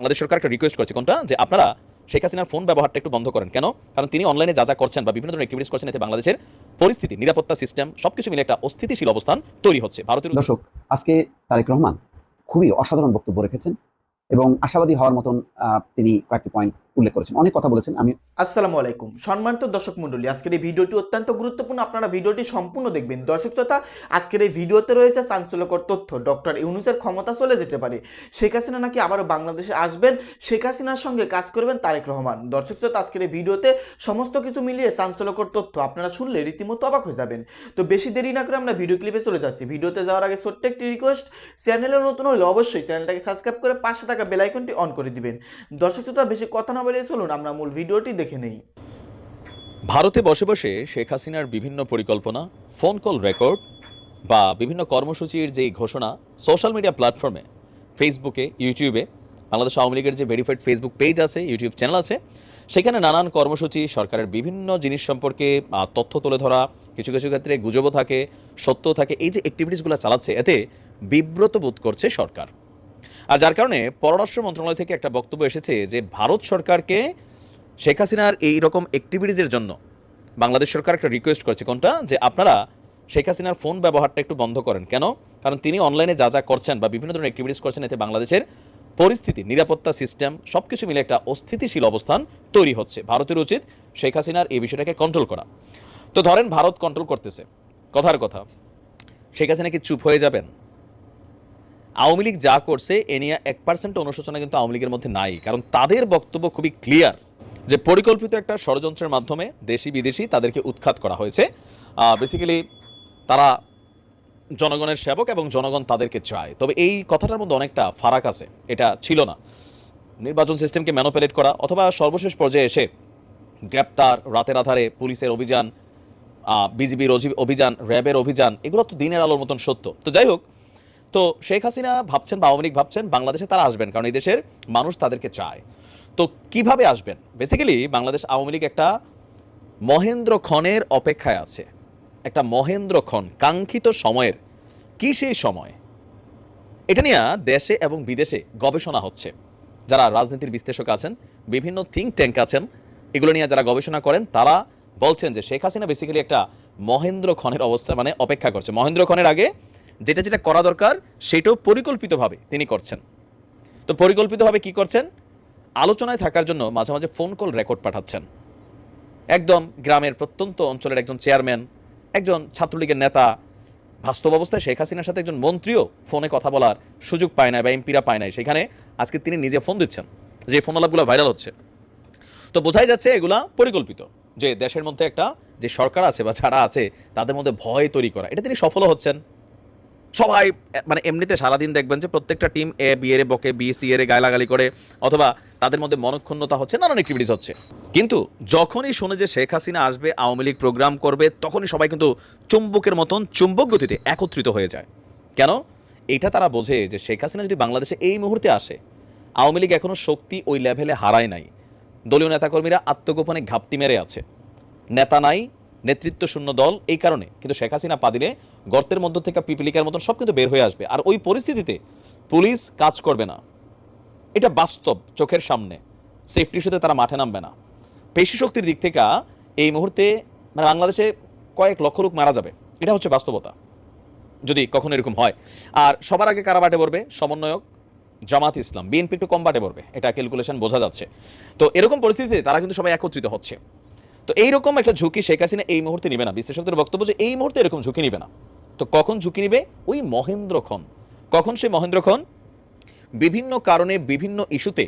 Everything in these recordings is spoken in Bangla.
বাংলাদেশ সরকার একটা রিকোয়েস্ট করছে। কোনটা? যে আপনারা শেখ হাসিনার ফোন ব্যবহারটা একটু বন্ধ করেন। কেন? কারণ তিনি অনলাইনে যা যা করছেন বা বিভিন্ন ধরনের অ্যাক্টিভিটিস করছেন, এতে বাংলাদেশের পরিস্থিতি, নিরাপত্তা সিস্টেম সবকিছু মিলে একটা অস্থিতিশীল অবস্থান তৈরি হচ্ছে। ভারতের দর্শক, আজকে তারেক রহমান খুবই অসাধারণ বক্তব্য রেখেছেন এবং আশাবাদী হওয়ার মতন তিনি কয়েকটি পয়েন্ট উল্লেখ করেছেন। অনেক কথা বলেছেন, আমি আসসালামু আলাইকুম। সম্মানিত দর্শক মণ্ডলী, আজকের এই ভিডিওটি অত্যন্ত গুরুত্বপূর্ণ। আপনারা ভিডিওটি সম্পূর্ণ দেখবেন। দর্শক তথা আজকের এই ভিডিওতে রয়েছে চাঞ্চল্যকর তথ্য। ডক্টর ইউনুসের ক্ষমতা চলে যেতে পারে। শেখ হাসিনা নাকি আবারও বাংলাদেশে আসবেন? শেখ হাসিনার সঙ্গে কাজ করবেন তারেক রহমান। দর্শক তথা আজকের এই ভিডিওতে সমস্ত কিছু মিলিয়ে চাঞ্চল্যকর তথ্য আপনারা শুনলে রীতিমতো অবাক হয়ে যাবেন। তো বেশি দেরি না করে আমরা ভিডিও ক্লিপে চলে যাচ্ছি। ভিডিওতে যাওয়ার আগে ছোট্ট একটি রিকোয়েস্ট চ্যানেলে নতুন হলে অবশ্যই চ্যানেলটাকে সাবস্ক্রাইব করে পাশে থাকা বেল আইকনটি অন করে দিবেন। দর্শক শ্রোতা, বেশি কথা না বলে চলুন, আমরা মূল ভিডিওটি দেখে নেই। ভারতে বসে বসে শেখ হাসিনার বিভিন্ন পরিকল্পনা ফোন কল রেকর্ড বা বিভিন্ন কর্মসূচির যে ঘোষণা সোশ্যাল মিডিয়া প্ল্যাটফর্মে ফেসবুকে ইউটিউবে বাংলাদেশ আওয়ামী লীগের যে ভেরিফাইড ফেসবুক পেজ আছে ইউটিউব চ্যানেল আছে, সেখানে নানান কর্মসূচি, সরকারের বিভিন্ন জিনিস সম্পর্কে তথ্য তুলে ধরা, কিছু কিছু ক্ষেত্রে গুজবও থাকে সত্য থাকে, এই যে অ্যাক্টিভিটিসগুলো চালাচ্ছে, এতে বিব্রত বোধ করছে সরকার। আর যার কারণে পররাষ্ট্র মন্ত্রণালয় থেকে একটা বক্তব্য এসেছে যে ভারত সরকারকে শেখ হাসিনার এই রকম অ্যাক্টিভিটিসের জন্য বাংলাদেশ সরকার একটা রিকোয়েস্ট করছে। কোনটা? যে আপনারা শেখ হাসিনার ফোন ব্যবহারটা একটু বন্ধ করেন। কেন? কারণ তিনি অনলাইনে যা যা করছেন বা বিভিন্ন ধরনের অ্যাক্টিভিটিস করছেন, এতে বাংলাদেশের পরিস্থিতি, নিরাপত্তা সিস্টেম সব কিছু মিলে একটা অস্থিতিশীল অবস্থান তৈরি হচ্ছে। ভারতের উচিত শেখ হাসিনার এই বিষয়টাকে কন্ট্রোল করা। তো ধরেন ভারত কন্ট্রোল করতেছে। কথার কথা, শেখ হাসিনা কি চুপ হয়ে যাবেন? আওয়ামী লীগ যা করছে, এ নিয়ে এক পার্সেন্ট অনুশোচনা কিন্তু আওয়ামী লীগের মধ্যে নাই। কারণ তাদের বক্তব্য খুবই ক্লিয়ার যে পরিকল্পিত একটা ষড়যন্ত্রের মাধ্যমে দেশি বিদেশি তাদেরকে উৎখাত করা হয়েছে। বেসিক্যালি তারা জনগণের সেবক এবং জনগণ তাদেরকে চায়। তবে এই কথাটার মধ্যে অনেকটা ফারাক আছে। এটা ছিল না। নির্বাচন সিস্টেমকে ম্যানোপেলেট করা অথবা সর্বশেষ পর্যায়ে এসে গ্রেপ্তার, রাতের আধারে পুলিশের অভিযান বিজিবির অভিযান, র্যাবের অভিযান, এগুলো তো দিনের আলোর মতন সত্য। তো যাই হোক তো শেখ হাসিনা ভাবছেন বা আওয়ামী লীগ ভাবছেন বাংলাদেশে তারা আসবেন, কারণ এই দেশের মানুষ তাদেরকে চায়। তো কীভাবে আসবেন? বেসিক্যালি বাংলাদেশ আওয়ামী লীগ একটা মহেন্দ্র ক্ষণের অপেক্ষায় আছে। একটা মহেন্দ্র ক্ষণ, কাঙ্ক্ষিত সময়ের। কি সেই সময়? এটা নিয়ে দেশে এবং বিদেশে গবেষণা হচ্ছে। যারা রাজনীতির বিশ্লেষক আছেন, বিভিন্ন থিঙ্ক ট্যাঙ্ক আছেন, এগুলো নিয়ে যারা গবেষণা করেন, তারা বলছেন যে শেখ হাসিনা বেসিক্যালি একটা মহেন্দ্র ক্ষণের অবস্থা মানে অপেক্ষা করছে। মহেন্দ্র ক্ষণের আগে যেটা যেটা করা দরকার, সেটাও পরিকল্পিতভাবে তিনি করছেন। তো পরিকল্পিতভাবে কি করছেন? আলোচনায় থাকার জন্য মাঝে মাঝে ফোন কল রেকর্ড পাঠাচ্ছেন। একদম গ্রামের প্রত্যন্ত অঞ্চলের একজন চেয়ারম্যান একজন ছাত্রলীগের নেতা, বাস্তব অবস্থায় শেখ হাসিনার সাথে একজন মন্ত্রীও ফোনে কথা বলার সুযোগ পায় না বা এমপিরা পায় নাই। সেখানে আজকে তিনি নিজে ফোন দিচ্ছেন যে ফোন আলাপগুলো ভাইরাল হচ্ছে। তো বোঝাই যাচ্ছে এগুলা পরিকল্পিত যে দেশের মধ্যে একটা যে সরকার আছে বা ছাড়া আছে, তাদের মধ্যে ভয় তৈরি করা, এটা তিনি সফলও হচ্ছেন। সবাই মানে এমনিতে সারাদিন দেখবেন যে প্রত্যেকটা টিম এ বি এর বকে বি সি এর গালাগালি করে, অথবা তাদের মধ্যে মনক্ষুণ্ণতা হচ্ছে, নানান অ্যাক্টিভিটিস হচ্ছে। কিন্তু যখনই শুনে যে শেখ হাসিনা আসবে, আওয়ামী লীগ প্রোগ্রাম করবে, তখনই সবাই কিন্তু চুম্বকের মতন চুম্বক গতিতে একত্রিত হয়ে যায়। কেন? এটা তারা বোঝে যে শেখ হাসিনা যদি বাংলাদেশে এই মুহূর্তে আসে, আওয়ামী লীগ এখনও শক্তি ওই লেভেলে হারায় নাই। দলীয় নেতাকর্মীরা আত্মগোপনে ঘাপটি মেরে আছে। নেতা নাই নেতৃত্ব শূন্য দল এই কারণে। কিন্তু শেখ হাসিনা পা দিলে গর্তের মধ্য থেকে পিপিলিকার মতন সব কিন্তু বের হয়ে আসবে। আর ওই পরিস্থিতিতে পুলিশ কাজ করবে না। এটা বাস্তব চোখের সামনে। সেফটি ইস্যুতে তারা মাঠে নামবে না। পেশি শক্তির দিক থেকে এই মুহূর্তে মানে বাংলাদেশে কয়েক লক্ষ লোক মারা যাবে। এটা হচ্ছে বাস্তবতা। যদি কখনো এরকম হয়। আর সবার আগে কারা বাটে পড়বে? সমন্বয়ক জামাত ইসলাম। বিএনপি একটু কম বাটে পড়বে। এটা ক্যালকুলেশন বোঝা যাচ্ছে। তো এরকম পরিস্থিতিতে তারা কিন্তু সবাই একত্রিত হচ্ছে। তো এইরকম একটা ঝুঁকি শেখ হাসিনা এই মুহূর্তে নিবে না। বিশ্লেষকদের বক্তব্য যে এই মুহূর্তে এরকম ঝুঁকি নিবে না। তো কখন ঝুঁকি নিবে? ওই মহেন্দ্রক্ষণ কখন সেই মহেন্দ্রক্ষণ বিভিন্ন কারণে বিভিন্ন ইস্যুতে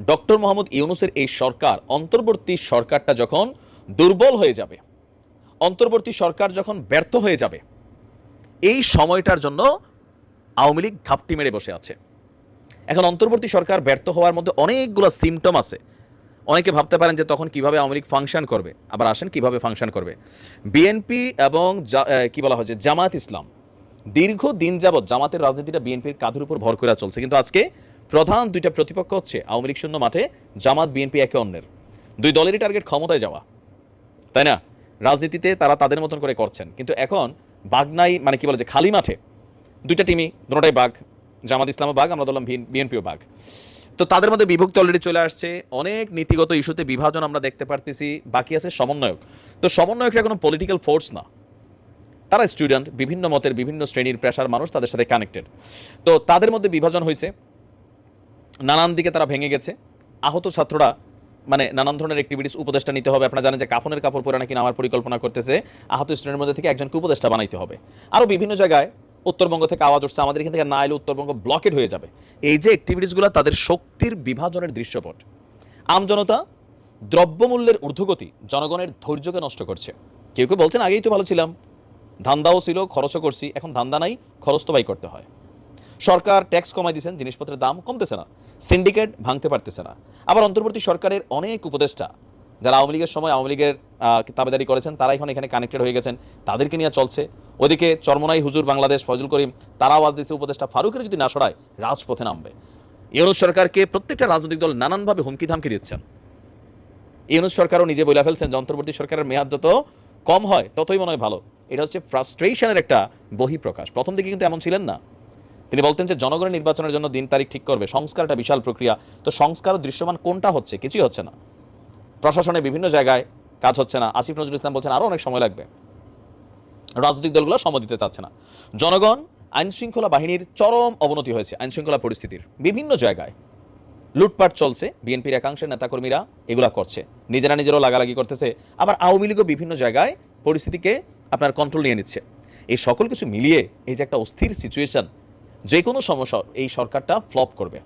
ডক্টর মোহাম্মদ ইউনুসের এই সরকার, অন্তর্বর্তী সরকারটা যখন দুর্বল হয়ে যাবে, অন্তর্বর্তী সরকার যখন ব্যর্থ হয়ে যাবে, এই সময়টার জন্য আওয়ামী লীগ ঘাপটি মেরে বসে আছে। এখন অন্তর্বর্তী সরকার ব্যর্থ হওয়ার মধ্যে অনেকগুলো সিমটম আছে। অনেকে ভাবতে পারেন যে তখন কীভাবে আওয়ামী লীগ ফাংশন করবে। আবার আসেন, কীভাবে ফাংশন করবে। বিএনপি এবং কি বলা হচ্ছে জামাত ইসলাম, দীর্ঘ দিন যাবৎ জামাতের রাজনীতিটা বিএনপির কাঁধের উপর ভর করে চলছে। কিন্তু আজকে প্রধান দুইটা প্রতিপক্ষ হচ্ছে আওয়ামী লীগ শূন্য মাঠে, জামাত বিএনপি একে অন্যের। দুই দলেরই টার্গেট ক্ষমতায় যাওয়া। তাই না? রাজনীতিতে তারা তাদের মতন করে করছেন। কিন্তু এখন বাগনাই মানে কি বলে যে খালি মাঠে, দুইটা টিমই দুটাই বাঘ জামাত ইসলামও বাঘ আমরা বললাম বিএনপিও বাঘ তো তাদের মধ্যে বিভক্তি অলরেডি চলে আসছে। অনেক নীতিগত ইস্যুতে বিভাজন আমরা দেখতে পারতেছি, বাকি আছে সমন্বয়ক। তো সমন্বয়করা কোনো পলিটিক্যাল ফোর্স না। তারা স্টুডেন্ট বিভিন্ন মতের, বিভিন্ন শ্রেণির পেশার মানুষ তাদের সাথে কানেক্টেড তো তাদের মধ্যে বিভাজন হয়েছে। নানান দিকে তারা ভেঙে গেছে। আহত ছাত্ররা মানে নানান ধরনের অ্যাক্টিভিটিস উপদেষ্টা নিতে হবে। আপনারা জানেন যে কাফনের কাপড় পরে নাকি আমার পরিকল্পনা করতেছে। আহত স্টুডেন্টের মধ্যে থেকে একজনকে উপদেষ্টা বানাইতে হবে। আরও বিভিন্ন জায়গায় উত্তরবঙ্গ থেকে আওয়াজ উঠছে। আমাদের এখান থেকে না এলে উত্তরবঙ্গ ব্লকেড হয়ে যাবে। এই যে অ্যাক্টিভিটিসগুলো তাদের শক্তির বিভাজনের দৃশ্যপট। আমজনতা দ্রব্যমূল্যের ঊর্ধ্বগতি জনগণের ধৈর্যকে নষ্ট করছে। কেউ কেউ বলছেন, আগেই তো ভালো ছিলাম। ধান্দাও ছিল, খরচও করছি, এখন ধান্দা নাই, খরচ তো বাই করতে হয়। সরকার ট্যাক্স কমাই দিয়েছেন, জিনিসপত্রের দাম কমতেছে না। সিন্ডিকেট ভাঙতে পারতেছে না। আবার অন্তর্বর্তী সরকারের অনেক উপদেষ্টা যারা আওয়ামী লীগের সময় আওয়ামী লীগের তাবেদারি করেছেন, তারা এখন এখানে কানেক্টেড হয়ে গেছেন। তাদেরকে নিয়ে চলছে। ওদিকে চরমনাই হুজুর বাংলাদেশ ফজল করিম তারা আওয়াজ দিচ্ছে উপদেষ্টা ফারুকের যদি না সরায়, রাজপথে নামবে। ইউনুস সরকারকে প্রত্যেকটা রাজনৈতিক দল নানানভাবে হুমকি ধামকি দিচ্ছেন। ইউনুস সরকারও নিজে বলে ফেলছেন যে অন্তর্বর্তী সরকারের মেয়াদ যত কম হয়, ততই মনে হয় ভালো। এটা হচ্ছে ফ্রাস্ট্রেশনের একটা বহিঃপ্রকাশ। প্রথম দিকে কিন্তু এমন ছিলেন না। তিনি বলতেন যে, জনগণের নির্বাচনের জন্য দিন তারিখ ঠিক করবে সংস্কার একটা বিশাল প্রক্রিয়া। তো সংস্কার দৃশ্যমান কোনটা হচ্ছে, কিছুই হচ্ছে না। প্রশাসনে বিভিন্ন জায়গায় কাজ হচ্ছে না। আসিফ নজরুল ইসলাম বলছেন আরও অনেক সময় লাগবে। রাজনৈতিক দলগুলো সময় দিতে চাচ্ছে না। জনগণ, আইন শৃঙ্খলা বাহিনীর চরম অবনতি হয়েছে, আইন শৃঙ্খলা পরিস্থিতির। বিভিন্ন জায়গায় লুটপাট চলছে, বিএনপির একাংশের নেতাকর্মীরা এগুলা করছে। নিজেরা নিজেরাও লাগালাগি করতেছে। আবার আওয়ামী লীগও বিভিন্ন জায়গায় পরিস্থিতিকে আপনার কন্ট্রোল নিয়ে নিচ্ছে। এই সকল কিছু মিলিয়ে এই যে একটা অস্থির সিচুয়েশন যে কোনো সমস্যা এই সরকারটা ফ্লপ করবে।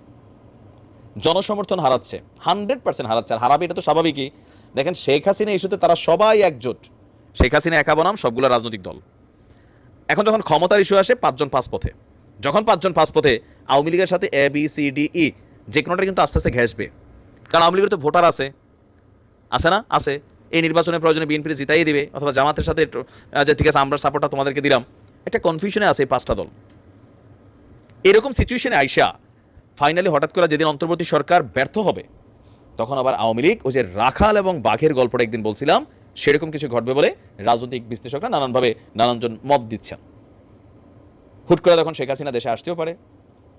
জনসমর্থন হারাচ্ছে হান্ড্রেড পার্সেন্ট হারাচ্ছে। আর হারাবে, এটা তো স্বাভাবিকই। দেখেন, শেখ হাসিনা ইস্যুতে তারা সবাই একজোট। শেখ হাসিনা একা বনাম, সবগুলো রাজনৈতিক দল। এখন যখন ক্ষমতার ইস্যু আসে, পাঁচজন পাঁচ পথে। যখন পাঁচজন পাঁচ পথে আওয়ামী লীগের সাথে A B C D E যে কোনোটা কিন্তু আস্তে আস্তে ঘেসবে কারণ আওয়ামী লীগের তো ভোটার আছে। আছে না? আছে। এই নির্বাচনের প্রয়োজনে বিএনপি জিতাই দিবে, অথবা জামাতের সাথে যে ঠিক আছে, আমরা সাপোর্টটা তোমাদেরকে দিলাম। একটা কনফিউশনে আছে এই পাঁচটা দল। এরকম সিচুয়েশনে আইসা ফাইনালি হঠাৎ করে যেদিন অন্তর্বর্তী সরকার ব্যর্থ হবে, তখন আবার আওয়ামী লীগ ওই যে রাখাল এবং বাঘের গল্পটা একদিন বলছিলাম, সেরকম কিছু ঘটবে বলে রাজনৈতিক বিশ্লেষকরা নানানভাবে নানানজন মত দিচ্ছেন। হুট করে তখন শেখ হাসিনা দেশে আসতেও পারে।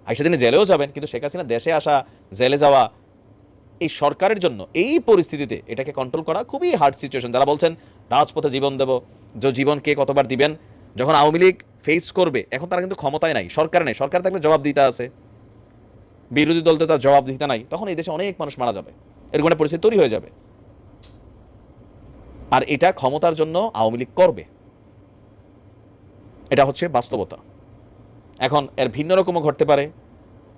আইসা দিনে জেলেও যাবেন, কিন্তু শেখ হাসিনা দেশে আসা, জেলে যাওয়া, এই সরকারের জন্য এই পরিস্থিতিতে এটাকে কন্ট্রোল করা খুবই হার্ড সিচুয়েশন যারা বলছেন, রাজপথে জীবন দেব, যে জীবন কে কতবার দিবেন? যখন আওয়ামী লীগ ফেস করবে, এখন তারা কিন্তু ক্ষমতায় নাই, সরকার নেই। সরকার থাকলে জবাব দিতে আছে। বিরোধী দলতে তার জবাব দিতে নাই, তখন এই দেশে অনেক মানুষ মারা যাবে। এরকম একটা পরিস্থিতি তৈরি হয়ে যাবে। আর এটা ক্ষমতার জন্য আওয়ামী লীগ করবে। এটা হচ্ছে বাস্তবতা। এখন এর ভিন্ন রকমও ঘটতে পারে।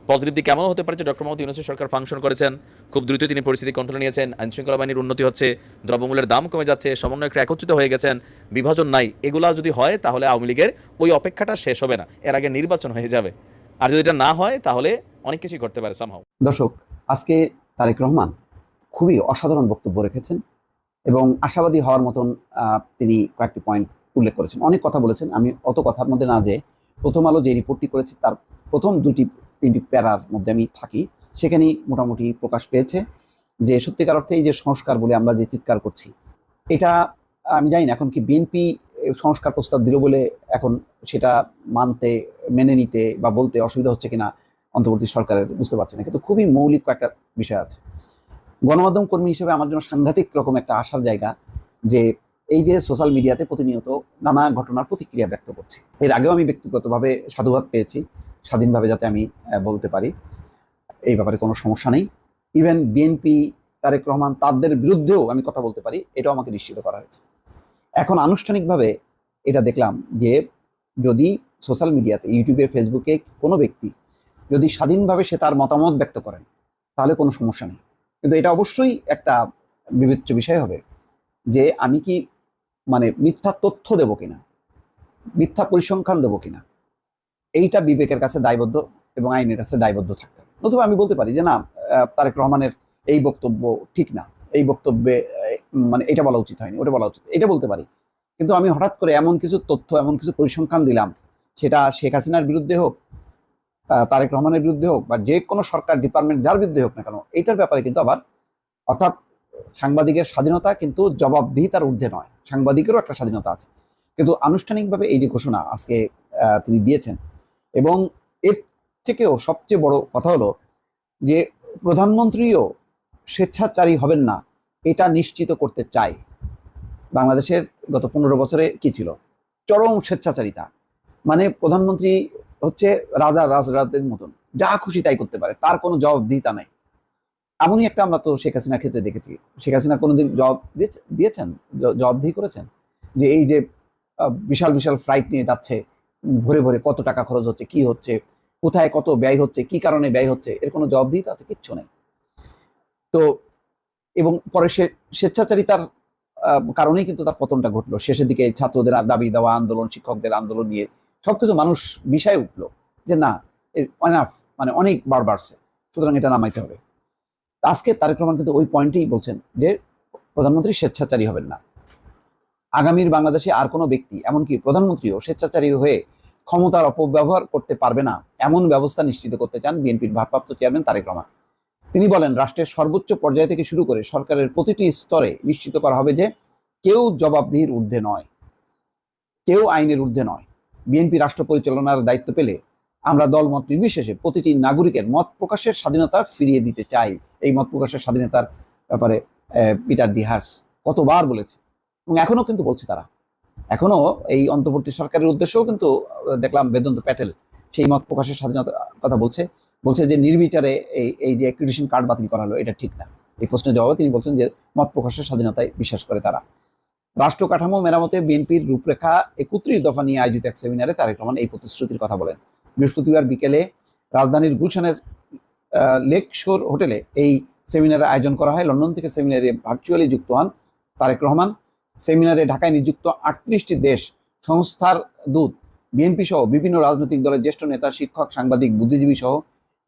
পজিটিভ দিক এমনও হতে পারে যে ডক্টর মোহাম্মদ ইউনুসের সরকার ফাংশন করেছেন, খুব দ্রুত তিনি পরিস্থিতি কন্ট্রোলে নিয়েছেন আইন শৃঙ্খলা বাহিনীর উন্নতি হচ্ছে, দ্রব্যমূল্যের দাম কমে যাচ্ছে সমন্বয়করা একত্রিত হয়ে গেছেন, বিভাজন নাই। এগুলা যদি হয়, তাহলে আওয়ামী লীগের ওই অপেক্ষাটা শেষ হবে না। এর আগে নির্বাচন হয়ে যাবে। আর যদি এটা না হয়, তাহলে অনেক কিছুই করতে পারে সামহাও দর্শক, আজকে তারেক রহমান খুবই অসাধারণ বক্তব্য রেখেছেন এবং আশাবাদী হওয়ার মতন তিনি কয়েকটি পয়েন্ট উল্লেখ করেছেন। অনেক কথা বলেছেন, আমি অত কথার মধ্যে না যে প্রথম আলো যে রিপোর্টটি করেছে তার প্রথম দুটি, তিনটি প্যারার মধ্যে আমি থাকি, সেখানেই মোটামুটি প্রকাশ পেয়েছে যে সত্যিকার অর্থে এই যে সংস্কার বলে আমরা যে চিৎকার করছি, এটা আমি জানি না, এখন কি বিএনপি সংস্কার প্রস্তাব দিল বলে এখন সেটা মানতে, মেনে নিতে বা বলতে অসুবিধা হচ্ছে কিনা অন্তর্বর্তী সরকারের, বুঝতে পারছি না, কিন্তু খুবই মৌলিক কয়েকটা বিষয় আছে। গণমাধ্যম কর্মী হিসেবে আমার জন্য সাংঘাতিক রকম একটা আশার জায়গা যে এই যে সোশ্যাল মিডিয়াতে প্রতিনিয়ত নানা ঘটনার প্রতিক্রিয়া ব্যক্ত করছি। এর আগেও আমি ব্যক্তিগতভাবে সাধুবাদ পেয়েছি, স্বাধীনভাবে যাতে আমি বলতে পারি। এই ব্যাপারে কোনো সমস্যা নেই। ইভেন বিএনপি তারেক রহমান, তাদের বিরুদ্ধেও আমি কথা বলতে পারি, এটাও আমাকে নিশ্চিত করা হয়েছে। এখন আনুষ্ঠানিকভাবে এটা দেখলাম যে যদি সোশ্যাল মিডিয়াতে, ইউটিউবে, ফেসবুকে কোনো ব্যক্তি যদি স্বাধীনভাবে সে তার মতামত ব্যক্ত করেন, তাহলে কোনো সমস্যা নেই। কিন্তু এটা অবশ্যই একটা বিবেচ্য বিষয় হবে যে আমি কি মানে মিথ্যা তথ্য দেব কিনা, মিথ্যা পরিসংখ্যান দেবো কিনা, এইটা বিবেকের কাছে দায়বদ্ধ এবং আইনের কাছে দায়বদ্ধ থাকতে হবে। নতুবা আমি বলতে পারি যে না তারেক রহমানের এই বক্তব্য ঠিক না, এই বক্তব্যে মানে এটা বলা উচিত হয়নি, ওটা বলা উচিত, এটা বলতে পারি। কিন্তু আমি হঠাৎ করে এমন কিছু তথ্য, এমন কিছু পরিসংখ্যান দিলাম, সেটা শেখ হাসিনার বিরুদ্ধে হোক তারেক রহমানের বিরুদ্ধে হোক বা যে কোনো সরকার ডিপার্টমেন্ট যার বিরুদ্ধে হোক না কেন, এইটার ব্যাপারে কিন্তু আবার অর্থাৎ সাংবাদিকের স্বাধীনতা কিন্তু জবাবদিহিতার ঊর্ধ্বে নয়। সাংবাদিকেরও একটা স্বাধীনতা আছে। কিন্তু আনুষ্ঠানিকভাবে এই যে ঘোষণা আজকে তিনি দিয়েছেন এবং এর থেকেও সবচেয়ে বড় কথা হলো যে প্রধানমন্ত্রীও স্বেচ্ছাচারী হবেন না, এটা নিশ্চিত করতে চায়। বাংলাদেশের গত পনেরো বছরে কি ছিল? চরম স্বেচ্ছাচারিতা। মানে প্রধানমন্ত্রী হচ্ছে রাজা রাজরাতের মতন। যা খুশি তাই করতে পারে, তার কোনো জবাবদিহিতা নাই। এমনই একটা আমরা তো শেখ হাসিনার ক্ষেত্রে দেখেছি। শেখ হাসিনা কোনোদিন জবাব দিয়েছেন? জবাবদিহি করেছেন? যে এই যে বিশাল বিশাল ফ্লাইট নিয়ে যাচ্ছে, ভরে ভরে কত টাকা খরচ হচ্ছে, কি হচ্ছে, কোথায় কত ব্যয় হচ্ছে, কি কারণে ব্যয় হচ্ছে, এর কোনো জবাব জবাবদিহিতা আছে, কিচ্ছু নেই। তো, এবং পরে সে, স্বেচ্ছাচারিতার কারণেই কিন্তু তার পতনটা ঘটলো। শেষের দিকে ছাত্রদের দাবি দেওয়া, আন্দোলন, শিক্ষকদের আন্দোলন নিয়ে সবকিছু মানুষ বিষয় উঠল যে না অনাফ মানে অনেক বার বাড়ছে, সুতরাং এটা নামাইতে হবে। আজকে তারেক রহমান কিন্তু ওই পয়েন্টেই বলছেন যে প্রধানমন্ত্রী স্বেচ্ছাচারী হবেন না। আগামীর বাংলাদেশে আর কোনো ব্যক্তি, এমনকি প্রধানমন্ত্রীও স্বেচ্ছাচারী হয়ে ক্ষমতার অপব্যবহার করতে পারবে না, এমন ব্যবস্থা নিশ্চিত করতে চান বিএনপির ভারপ্রাপ্ত চেয়ারম্যান তারেক রহমান। তিনি বলেন, রাষ্ট্রের সর্বোচ্চ পর্যায় থেকে শুরু করে সরকারের প্রতিটি স্তরে নিশ্চিত করা হবে যে কেউ জবাবদিহির ঊর্ধ্বে নয়। কেউ আইনের ঊর্ধ্বে নয়। বিএনপি রাষ্ট্র পরিচালনার দায়িত্ব পেলে আমরা দলমত নির্বিশেষে প্রতিটি নাগরিকের মত প্রকাশের স্বাধীনতা ফিরিয়ে দিতে চাই। এই মত প্রকাশের স্বাধীনতার ব্যাপারে পিটার ডিহাস কতবার বলেছে এবং এখনও কিন্তু বলছে তারা। এখনও এই অন্তর্বর্তী সরকারের উদ্দেশ্যও কিন্তু দেখলাম বেদন্ত প্যাটেল সেই মত প্রকাশের স্বাধীনতার কথা বলছে। বলছে যে নির্বিচারে এই এই যে অ্যাক্রিডিশন কার্ড বাতিল করা হলো এটা ঠিক না। এই প্রশ্নের জবাবে তিনি বলছেন যে মত প্রকাশের স্বাধীনতায় বিশ্বাস করে তারা। রাষ্ট্র কাঠামো মেরামতে বিএনপির রূপরেখা একত্রিশ দফা নিয়ে আয়োজিত এক সেমিনারে তারেক রহমান এই প্রতিশ্রুতির কথা বলেন। বৃহস্পতিবার বিকেলে রাজধানীর গুলশানের আহ, লেক শোর হোটেলে এই সেমিনারের আয়োজন করা হয়। লন্ডন থেকে সেমিনারে ভার্চুয়ালি যুক্ত হন তারেক রহমান। সেমিনারে ঢাকায় নিযুক্ত আটত্রিশটি দেশ সংস্থার দূত বিএনপি সহ বিভিন্ন রাজনৈতিক দলের জ্যেষ্ঠ নেতা শিক্ষক সাংবাদিক বুদ্ধিজীবী সহ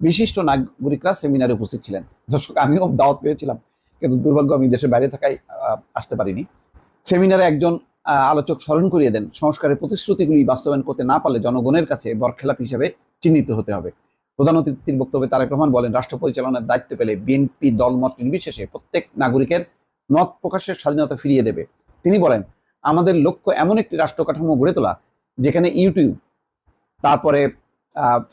বিশিষ্ট নাগরিকরা সেমিনারে উপস্থিত ছিলেন। দর্শক আমিও দাওয়াত পেয়েছিলাম কিন্তু দুর্ভাগ্য আমি দেশের বাইরে থাকায় আসতে পারিনি। সেমিনারে একজন আলোচক স্মরণ করিয়ে দেন, সংস্কারের প্রতিশ্রুতিগুলি বাস্তবায়ন করতে না পারলে জনগণের কাছে বরখেলাপ হিসেবে চিহ্নিত হতে হবে। প্রধান অতিথির বক্তব্যে তারেক রহমান বলেন, রাষ্ট্র পরিচালনার দায়িত্ব পেলে বিএনপি দলমত নির্বিশেষে প্রত্যেক নাগরিকের মত প্রকাশের স্বাধীনতা ফিরিয়ে দেবে। তিনি বলেন, আমাদের লক্ষ্য এমন একটি রাষ্ট্র কাঠামো গড়ে তোলা, যেখানে ইউটিউব, তারপরে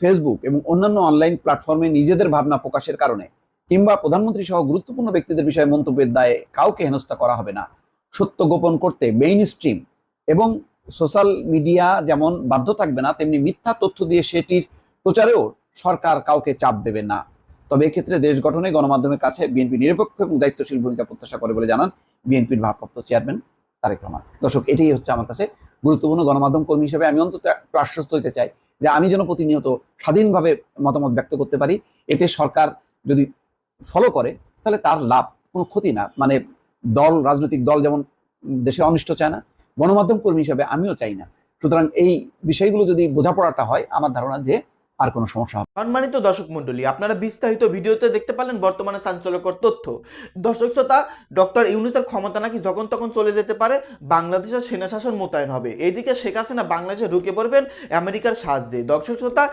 ফেসবুক এবং অন্যান্য অনলাইন প্ল্যাটফর্মে নিজেদের ভাবনা প্রকাশের কারণে কিংবা প্রধানমন্ত্রী সহ গুরুত্বপূর্ণ ব্যক্তিদের বিষয়ে মন্তব্যের দায়ে কাউকে হেনস্থা করা হবে না। সত্য গোপন করতে মেইন স্ট্রিম এবং সোশ্যাল মিডিয়া যেমন বাধ্য থাকবে না, তেমনি মিথ্যা তথ্য দিয়ে সেটির প্রচারেও সরকার কাউকে চাপ দেবে না। তবে এক্ষেত্রে দেশ গঠনে গণমাধ্যমের কাছে বিএনপি নিরপেক্ষ এবং দায়িত্বশীল ভূমিকা প্রত্যাশা করে বলে জানান বিএনপির ভারপ্রাপ্ত চেয়ারম্যান তারেক রহমান। দর্শক, এটাই হচ্ছে আমার কাছে গুরুত্বপূর্ণ গণমাধ্যম কর্মী হিসেবে আমি অন্তত একটু আশ্বস্ত হতে চাই যে আমি যেন প্রতিনিয়ত স্বাধীনভাবে মতামত ব্যক্ত করতে পারি। এতে সরকার যদি ফলো করে, তাহলে তার লাভ কোনো ক্ষতি না। মানে দল, রাজনৈতিক দল যেমন দেশে অনিষ্ট চায় না, গণমাধ্যম কর্মী হিসাবে আমিও চাই না। সুতরাং এই বিষয়গুলো যদি বোঝাপড়াটা হয়, আমার ধারণা যে আর কোনো সমস্যা হবে। সম্মানিত দর্শক মণ্ডলী, আপনারা বিস্তারিত ভিডিওতে দেখতে পারলেন বর্তমানে চাঞ্চল্যকর তথ্য। দর্শক শ্রোতা, ডক্টর ইউনুসের ক্ষমতা নাকি যখন তখন চলে যেতে পারে বাংলাদেশের সেনা শাসন মোতায়েন হবে। এইদিকে শেখ হাসিনা বাংলাদেশে ঢুকে পড়বেন আমেরিকার সাহায্যে। দর্শক শ্রোতা,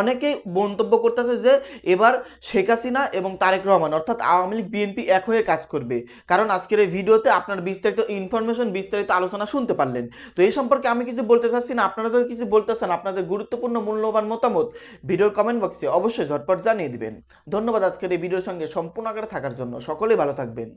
অনেকেই মন্তব্য করতেছে যে, এবার শেখ হাসিনা এবং তারেক রহমান, অর্থাৎ আওয়ামী লীগ, বিএনপি এক হয়ে কাজ করবে। কারণ আজকের এই ভিডিওতে আপনার বিস্তারিত ইনফরমেশন বিস্তারিত আলোচনা শুনতে পারলেন। তো এই সম্পর্কে আমি কিছু বলতে চাচ্ছি না, আপনারা যদি কিছু বলতে চান আপনাদের গুরুত্বপূর্ণ, মূল্যবান মতামত ভিডিওর কমেন্ট বক্সে অবশ্যই ঝটপট জানিয়ে দিবেন। ধন্যবাদ আজকের এই ভিডিওর সঙ্গে সম্পূর্ণ আকারে থাকার জন্য। সকলে ভালো থাকবেন।